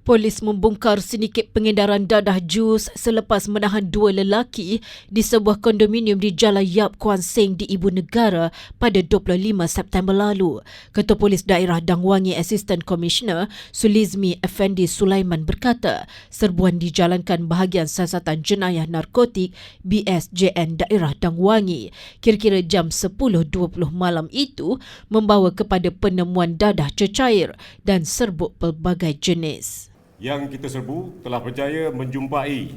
Polis membongkar sindiket pengedaran dadah jus selepas menahan dua lelaki di sebuah kondominium di Jalan Yap Kuan Seng di Ibu Negara pada 25 September lalu. Ketua Polis Daerah Dangwangi Assistant Commissioner Sulizmi Effendi Sulaiman berkata, serbuan dijalankan bahagian siasatan jenayah narkotik BSJN Daerah Dangwangi. Kira-kira jam 10.20 malam itu membawa kepada penemuan dadah cecair dan serbuk pelbagai jenis yang kita serbu telah berjaya menjumpai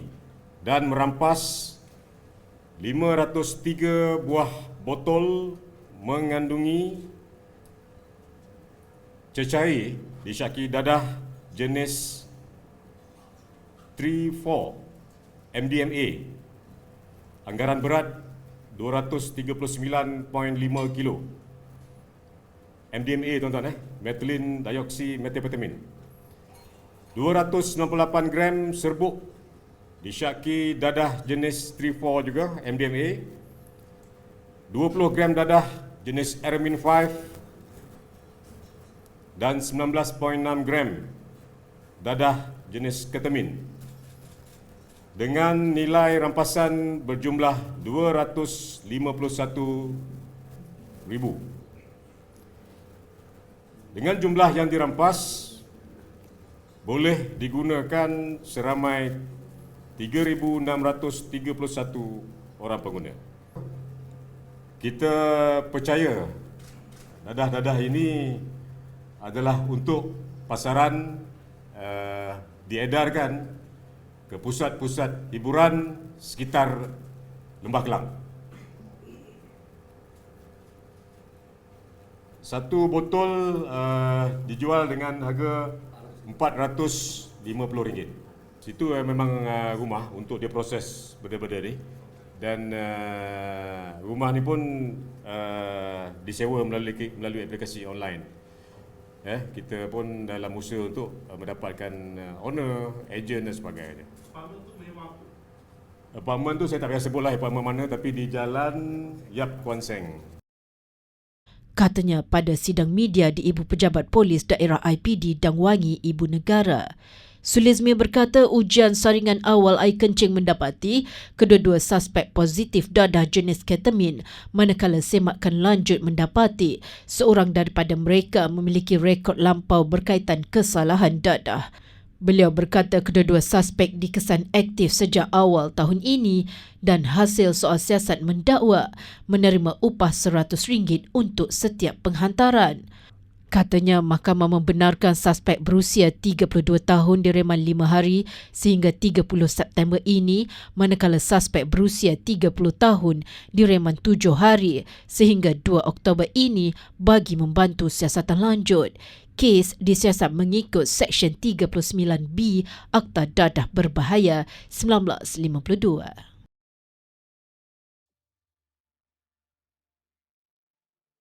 dan merampas 503 buah botol mengandungi cecair disyaki dadah jenis 3-4 MDMA anggaran berat 239.5 kilo. MDMA tuan-tuan eh? Methylene dioxymethamphetamine 298 gram serbuk disyaki dadah jenis 3-4 juga MDMA 20 gram dadah jenis Eramin 5 dan 19.6 gram dadah jenis ketamin dengan nilai rampasan berjumlah 251 ribu. Dengan jumlah yang dirampas, boleh digunakan seramai 3,631 orang pengguna. Kita percaya dadah-dadah ini adalah untuk pasaran uh, diedarkan ke pusat-pusat hiburan sekitar Lembah Kelang. Satu botol uh, dijual dengan harga RM450. Situ uh, memang uh, rumah untuk dia proses benda-benda ni. Dan uh, rumah ni pun uh, disewa melalui melalui aplikasi online. Eh, kita pun dalam usaha untuk uh, mendapatkan uh, owner, agent dan sebagainya. Apartment tu saya tak payah sebut lah apartment mana tapi di jalan Yap Kuan Seng katanya pada sidang media di Ibu Pejabat Polis Daerah IPD Dangwangi Ibu Negara. Sulizmi berkata ujian saringan awal air kencing mendapati kedua-dua suspek positif dadah jenis ketamin manakala semakan lanjut mendapati seorang daripada mereka memiliki rekod lampau berkaitan kesalahan dadah. Beliau berkata kedua-dua suspek dikesan aktif sejak awal tahun ini dan hasil soal siasat mendakwa menerima upah RM100 untuk setiap penghantaran. Katanya mahkamah membenarkan suspek berusia 32 tahun direman 5 hari sehingga 30 September ini manakala suspek berusia 30 tahun direman 7 hari sehingga 2 Oktober ini bagi membantu siasatan lanjut kes disiasat mengikut Seksyen 39B Akta Dadah Berbahaya 1952.